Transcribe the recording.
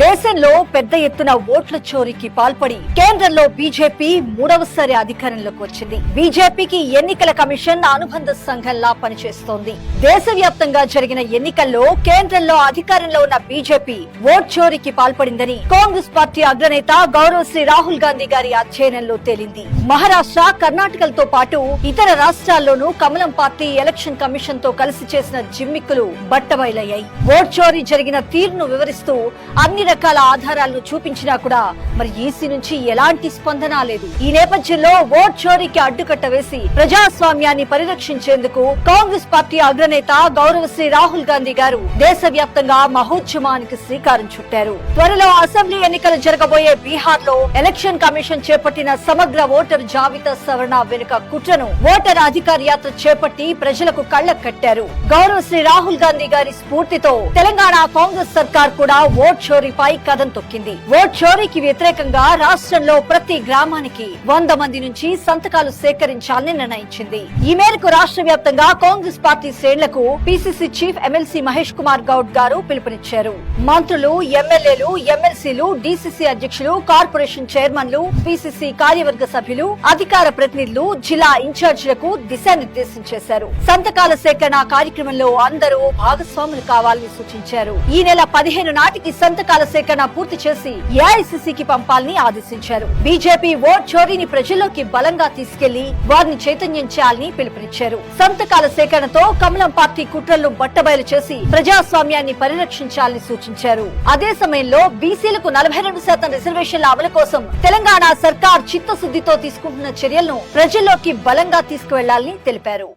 దేశంలో పెద్ద ఎత్తున ఓట్ల చోరీకి పాల్పడి కేంద్రంలో బీజేపీ మూడవసారి అధికారంలోకి వచ్చింది. బీజేపీకి ఎన్నికల కమిషన్ అనుబంధ సంఘంలా పనిచేస్తోంది. దేశవ్యాప్తంగా జరిగిన ఎన్నికల్లో కేంద్రంలో అధికారంలో ఉన్న బీజేపీ ఓట్ చోరీకి పాల్పడిందని కాంగ్రెస్ పార్టీ అగ్రనేత గౌరవ శ్రీ రాహుల్ గాంధీ గారి అధ్యయనంలో తేలింది. మహారాష్ట్ర కర్ణాటకలతో పాటు ఇతర రాష్ట్రాల్లోనూ కమలం పార్టీ ఎలక్షన్ కమిషన్తో కలిసి చేసిన జిమ్మిక్కులు బట్టబయలయ్యాయి. ఓట్ చోరీ జరిగిన తీరును వివరిస్తూ అన్ని రకాల ఆధారాలను చూపించినా కూడా మరి ఈసీ నుంచి ఎలాంటి స్పందన లేదు. ఈ నేపథ్యంలో ఓట్ చోరీకి అడ్డుకట్ట వేసి ప్రజాస్వామ్యాన్ని పరిరక్షించేందుకు కాంగ్రెస్ పార్టీ అగ్రనేత గౌరవ శ్రీ రాహుల్ గాంధీ గారు దేశవ్యాప్తంగా మహోద్యమానికి శ్రీకారం చుట్టారు. త్వరలో అసెంబ్లీ ఎన్నికలు జరగబోయే బీహార్లో ఎలక్షన్ కమిషన్ చేపట్టిన సమగ్ర ఓటర్ జాబితా సవరణ వెనుక కుట్రను ఓటర్ అధికార యాత్ర చేపట్టి ప్రజలకు కళ్ళ కట్టారు. గౌరవ శ్రీ రాహుల్ గాంధీ గారి స్ఫూర్తితో తెలంగాణ కాంగ్రెస్ సర్కార్ కూడా ఓట్ చోరీ పై కథం తొక్కింది. ఓట్ చోరీకి వ్యతిరేకంగా రాష్ట్రంలో ప్రతి గ్రామానికి వంద మంది నుంచి సంతకాలు సేకరించాలని నిర్ణయించింది. ఈ మేరకు రాష్ట్ర వ్యాప్తంగా కాంగ్రెస్ పార్టీ శ్రేణులకు PCC chief MLC Mahesh Kumar Goud గారు పిలుపునిచ్చారు. మంత్రులు ఎమ్మెల్యేలు ఎమ్మెల్సీలు డిసిసి అధ్యక్షులు కార్పొరేషన్ చైర్మన్లు పిసిసి కార్యవర్గ సభ్యులు అధికార ప్రతినిధులు జిల్లా ఇన్ఛార్జీలకు దిశానిర్దేశం చేశారు. సంతకాల సేకరణ కార్యక్రమంలో అందరూ భాగస్వాములు కావాలని సూచించారు. ఈ నెల పదిహేను నాటికి సంతకాల సేకరణ పూర్తి చేసి ఏఐసిసికి పంపాలని ఆదేశించారు. బీజేపీ ఓట్ చోరీని ప్రజల్లోకి బలంగా తీసుకెళ్ళి వారిని చైతన్యం చేయాలని పిలుపునిచ్చారు. సంతకాల సేకరణతో కమలం పార్టీ కుట్రలను బట్టబయలు చేసి ప్రజాస్వామ్యాన్ని పరిరక్షించాలని సూచించారు. అదే సమయంలో బీసీలకు నలభై రెండు శాతం రిజర్వేషన్ల అమలు కోసం తెలంగాణ సర్కార్ చిత్తశుద్దితో తీసుకుంటున్న చర్యలను ప్రజల్లోకి బలంగా తీసుకువెళ్ళాలని తెలిపారు.